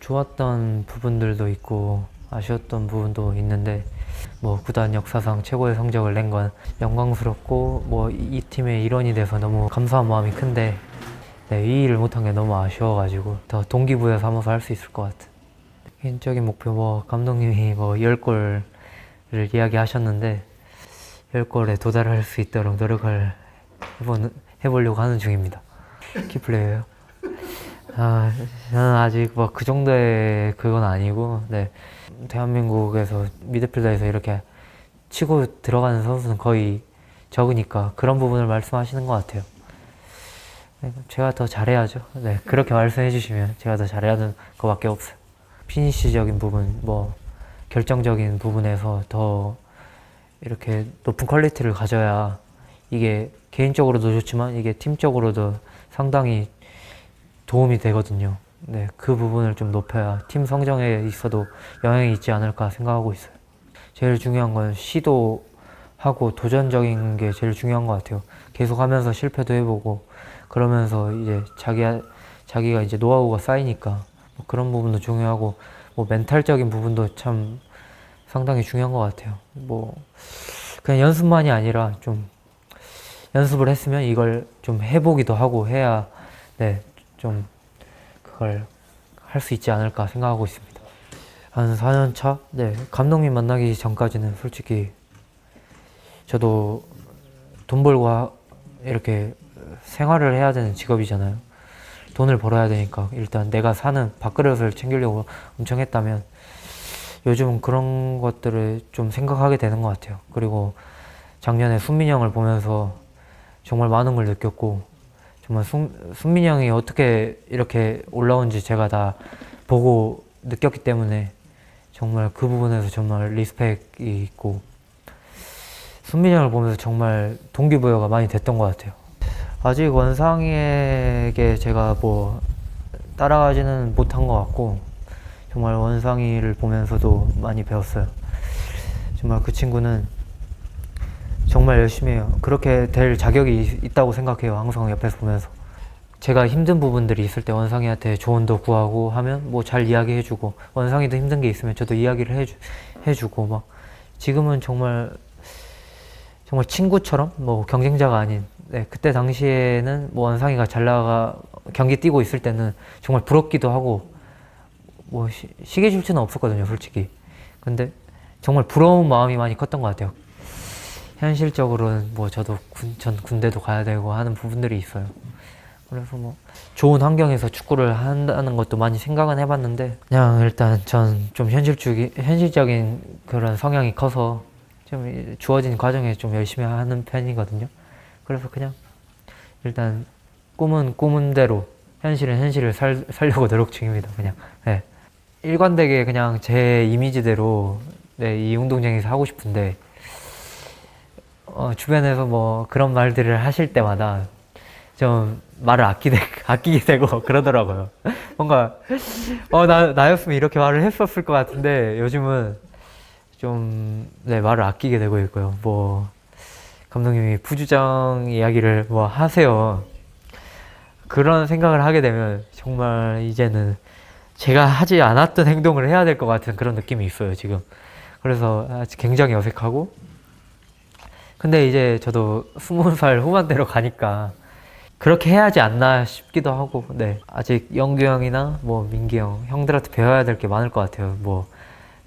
좋았던 부분들도 있고 아쉬웠던 부분도 있는데 뭐 구단 역사상 최고의 성적을 낸 건 영광스럽고 뭐 이 팀의 일원이 돼서 너무 감사한 마음이 큰데 네, 이 일을 못한 게 너무 아쉬워가지고 더 동기부여 삼아서 할 수 있을 것 같은 개인적인 목표 뭐 감독님이 뭐 10골을 이야기하셨는데 10골에 도달할 수 있도록 노력을 해보는, 해보려고 하는 중입니다 키플레이어요? 아, 저는 아직 뭐 그 정도의 그건 아니고, 네. 대한민국에서 미드필더에서 이렇게 치고 들어가는 선수는 거의 적으니까 그런 부분을 말씀하시는 것 같아요. 네, 제가 더 잘해야죠. 네, 그렇게 말씀해 주시면 제가 더 잘해야 것밖에 없어요. 피니시적인 부분, 뭐, 결정적인 부분에서 더 이렇게 높은 퀄리티를 가져야 이게 개인적으로도 좋지만 이게 팀적으로도 상당히 도움이 되거든요. 네, 그 부분을 좀 높여야 팀 성적에 있어도 영향이 있지 않을까 생각하고 있어요. 제일 중요한 건 시도하고 도전적인 게 제일 중요한 것 같아요. 계속 하면서 실패도 해보고 그러면서 이제 자기 자기가 이제 노하우가 쌓이니까 뭐 그런 부분도 중요하고 뭐 멘탈적인 부분도 참 상당히 중요한 것 같아요. 뭐 그냥 연습만이 아니라 좀 연습을 했으면 이걸 좀 해보기도 하고 해야 네, 좀 그걸 할 수 있지 않을까 생각하고 있습니다. 한 4년 차? 네, 감독님 만나기 전까지는 솔직히 저도 돈 벌고 하- 이렇게 생활을 해야 되는 직업이잖아요. 돈을 벌어야 되니까 일단 내가 사는 밥그릇을 챙기려고 엄청 했다면 요즘은 그런 것들을 좀 생각하게 되는 것 같아요. 그리고 작년에 순민이 형을 보면서 정말 많은 걸 느꼈고 정말 순, 순민이 형이 어떻게 이렇게 올라온지 제가 다 보고 느꼈기 때문에 정말 그 부분에서 정말 리스펙이 있고 순민이 형을 보면서 정말 동기부여가 많이 됐던 것 같아요. 아직 원상이에게 제가 뭐 따라가지는 못한 것 같고 정말 원상이를 보면서도 많이 배웠어요. 정말 그 친구는 정말 열심히 해요. 그렇게 될 자격이 있- 있다고 생각해요. 항상 옆에서 보면서. 제가 힘든 부분들이 있을 때 원상이한테 조언도 구하고 하면 뭐 잘 이야기해주고 원상이도 힘든 게 있으면 저도 이야기를 해주, 해주고 막 지금은 정말 정말 친구처럼 뭐 경쟁자가 아닌 네, 그때 당시에는 뭐 원상이가 잘 나가 경기 뛰고 있을 때는 정말 부럽기도 하고 뭐 시, 시기 질투는 없었거든요 솔직히 근데 정말 부러운 마음이 많이 컸던 것 같아요 현실적으로는 뭐 저도 군, 전 군대도 가야 되고 하는 부분들이 있어요 그래서 뭐 좋은 환경에서 축구를 한다는 것도 많이 생각은 해봤는데 그냥 일단 전 좀 현실주의 현실적인 그런 성향이 커서 좀 이- 주어진 과정에 좀 열심히 하는 편이거든요. 그래서 그냥 일단 꿈은 꿈은 대로 현실은 현실을 살, 살려고 노력 중입니다. 그냥 네. 일관되게 그냥 제 이미지대로 네, 이 운동장에서 하고 싶은데 어, 주변에서 뭐 그런 말들을 하실 때마다 좀 말을 아끼게, 아끼게 되고 그러더라고요. 뭔가, 어, 나, 나였으면 이렇게 말을 했었을 것 같은데 요즘은 좀, 네, 말을 아끼게 되고 있고요. 뭐, 감독님이 부주장 이야기를 뭐 하세요. 그런 생각을 하게 되면 정말 이제는 제가 하지 않았던 행동을 해야 될 것 같은 그런 느낌이 있어요, 지금. 그래서 아직 굉장히 어색하고. 근데 이제 저도 스무 살 후반대로 가니까 그렇게 해야지 않나 싶기도 하고, 네. 아직 영규 형이나 뭐 민기 형, 형들한테 배워야 될 게 많을 것 같아요. 뭐,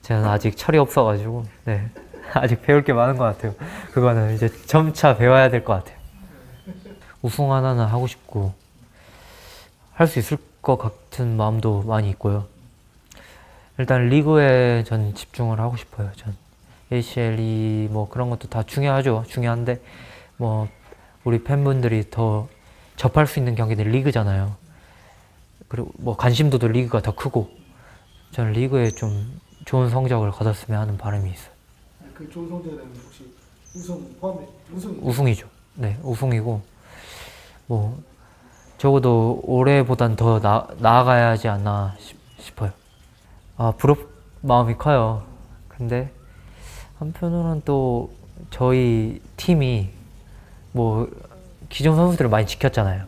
저는 아직 철이 없어가지고, 네. 아직 배울 게 많은 것 같아요. 그거는 이제 점차 배워야 될 것 같아요. 우승 하나는 하고 싶고, 할 수 있을 것 같은 마음도 많이 있고요. 일단 리그에 전 집중을 하고 싶어요. 전 ACL이 뭐 그런 것도 다 중요하죠. 중요한데 뭐 우리 팬분들이 더 접할 수 있는 경기는 리그잖아요. 그리고 뭐 관심도도 리그가 더 크고 저는 리그에 좀 좋은 성적을 거뒀으면 하는 바람이 있어요. 그 좋은 성적에는 혹시 우승 포함해 우승 우승이죠. 네, 우승이고 뭐 적어도 올해보단 더 나, 나아가야지 않나 싶, 싶어요. 아 부럽 마음이 커요. 근데 한편으로는 또 저희 팀이 뭐 기존 선수들을 많이 지켰잖아요.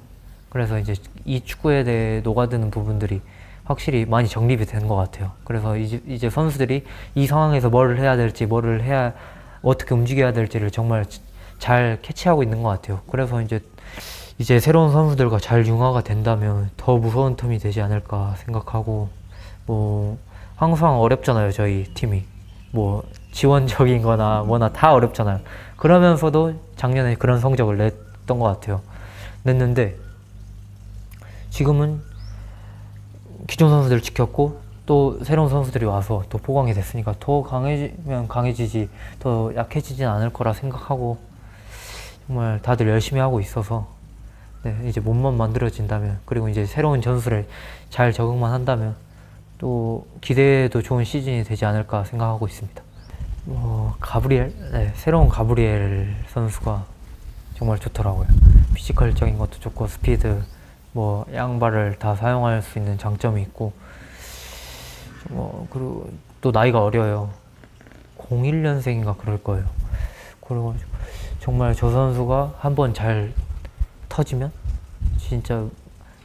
그래서 이제 이 축구에 대해 녹아드는 부분들이 확실히 많이 정립이 된 것 같아요. 그래서 이제, 이제 선수들이 이 상황에서 뭘 해야 될지, 뭐를 해야, 어떻게 움직여야 될지를 정말 잘 캐치하고 있는 것 같아요. 그래서 이제, 이제 새로운 선수들과 잘 융화가 된다면 더 무서운 텀이 되지 않을까 생각하고, 뭐, 항상 어렵잖아요, 저희 팀이. 뭐, 지원적인 거나 뭐나 다 어렵잖아요. 그러면서도 작년에 그런 성적을 냈던 것 같아요. 냈는데, 지금은 기존 선수들 지켰고 또 새로운 선수들이 와서 또 보강이 됐으니까 더 강해지면 강해지지 더 약해지진 않을 거라 생각하고 정말 다들 열심히 하고 있어서 네, 이제 몸만 만들어진다면 그리고 이제 새로운 전술에 잘 적응만 한다면 또 기대도 좋은 시즌이 되지 않을까 생각하고 있습니다. 뭐 가브리엘, 네, 새로운 가브리엘 선수가 정말 좋더라고요. 피지컬적인 것도 좋고 스피드, 뭐 양발을 다 사용할 수 있는 장점이 있고 뭐 그리고 또 나이가 어려요. 01년생인가 그럴 거예요. 그리고 정말 저 선수가 한번 잘 터지면 진짜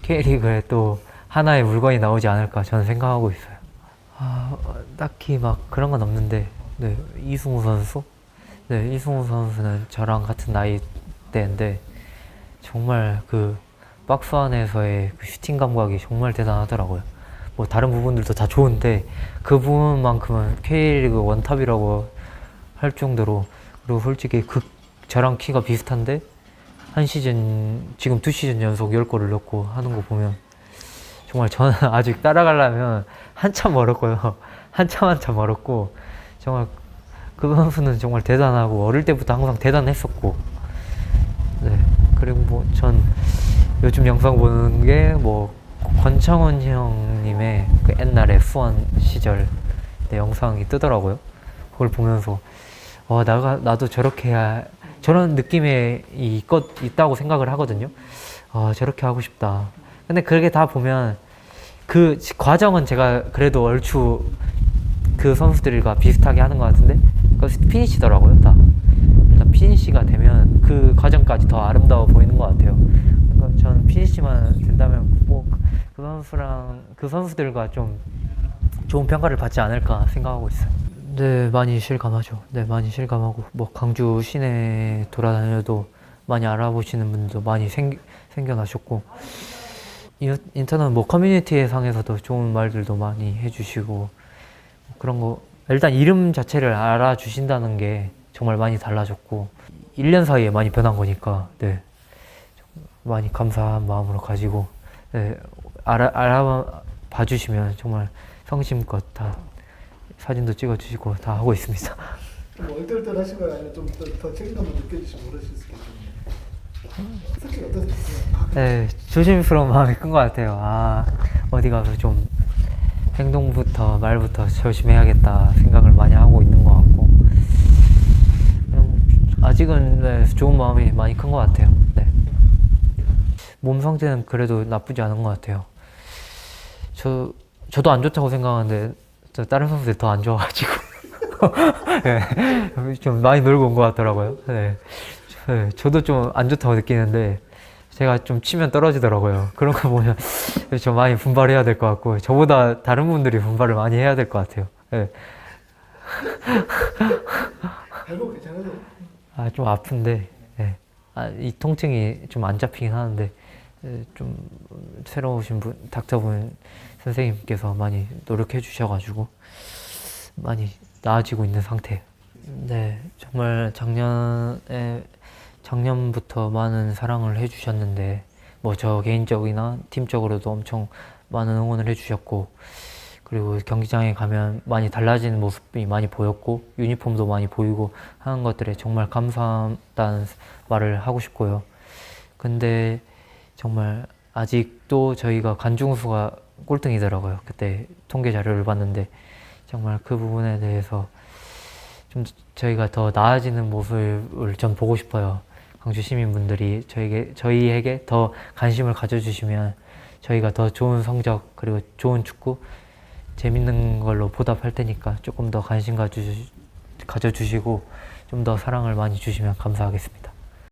K리그에 또 하나의 물건이 나오지 않을까 저는 생각하고 있어요. 아, 딱히 막 그런 건 없는데, 네, 이승우 선수? 네, 이승우 선수는 저랑 같은 나이대인데, 정말 그 박스 안에서의 그 슈팅 감각이 정말 대단하더라고요. 뭐 다른 부분들도 다 좋은데, 그 부분만큼은 K리그 원탑이라고 할 정도로, 그리고 솔직히 그, 저랑 키가 비슷한데, 한 시즌, 지금 두 시즌 연속 10골을 넣고 하는 거 보면, 정말 저는 아직 따라가려면 한참 멀었고요. 한참 한참 멀었고 정말 그 선수는 정말 대단하고 어릴 때부터 항상 대단했었고 네 그리고 뭐 전 요즘 영상 보는 게 뭐 권창훈 형님의 그 옛날에 수원 시절 네, 영상이 뜨더라고요. 그걸 보면서 어 나가 나도 저렇게 저런 느낌의 이것 있다고 생각을 하거든요. 아 저렇게 하고 싶다. 근데 그게 다 보면 그 지- 과정은 제가 그래도 얼추 그 선수들과 비슷하게 하는 것 같은데 그 피니시더라고요 다 일단 피니시가 되면 그 과정까지 더 아름다워 보이는 것 같아요 그러니까 저는 피니시만 된다면 뭐 그 선수랑 그 선수들과 좀 좋은 평가를 받지 않을까 생각하고 있어요. 네, 많이 실감하죠. 네, 많이 실감하고 뭐 강주 시내 돌아다녀도 많이 알아보시는 분들도 많이 생, 생겨나셨고 인- 인터넷 뭐 커뮤니티 상에서도 좋은 말들도 많이 해주시고 그런 거 일단 이름 자체를 알아주신다는 게 정말 많이 달라졌고 1년 사이에 많이 변한 거니까 네 많이 감사한 마음으로 가지고 네, 알아 알아봐 주시면 정말 성심껏 다 사진도 찍어주시고 다 하고 있습니다. 좀 얼떨떨하신가요? 아니면 좀더 책임감을 느껴지시고 그러실 수 있겠 네, 조심스러운 마음이 큰 것 같아요. 아, 어디 가서 좀 행동부터 말부터 조심해야겠다 생각을 많이 하고 있는 것 같고. 그냥 아직은 네, 좋은 마음이 많이 큰 것 같아요. 네. 몸 상태는 그래도 나쁘지 않은 것 같아요. 저, 저도 안 좋다고 생각하는데, 저 다른 선수들이 더안 좋아가지고. 네, 좀 많이 놀고 온 것 같더라고요. 네. 네, 저도 좀 안 좋다고 느끼는데, 제가 좀 치면 떨어지더라고요. 그런 거 보면 좀 많이 분발해야 될 것 같고, 저보다 다른 분들이 분발을 많이 해야 될 것 같아요. 네. 아, 좀 아픈데, 네. 아, 이 통증이 좀 안 잡히긴 하는데, 에, 좀 새로 오신 분, 닥터분 선생님께서 많이 노력해 주셔가지고, 많이 나아지고 있는 상태예요. 네, 정말 작년에, 작년부터 많은 사랑을 해주셨는데, 뭐 저 개인적이나 팀적으로도 엄청 많은 응원을 해주셨고, 그리고 경기장에 가면 많이 달라지는 모습이 많이 보였고 유니폼도 많이 보이고 하는 것들에 정말 감사하다는 말을 하고 싶고요. 근데 정말 아직도 저희가 관중수가 꼴등이더라고요. 그때 통계 자료를 봤는데 정말 그 부분에 대해서 좀 저희가 더 나아지는 모습을 좀 보고 싶어요. 광주 시민분들이 저에게 저희에게 더 관심을 가져주시면 저희가 더 좋은 성적 그리고 좋은 축구 재밌는 걸로 보답할 테니까 조금 더 관심 가져 가져주시고 좀 더 사랑을 많이 주시면 감사하겠습니다.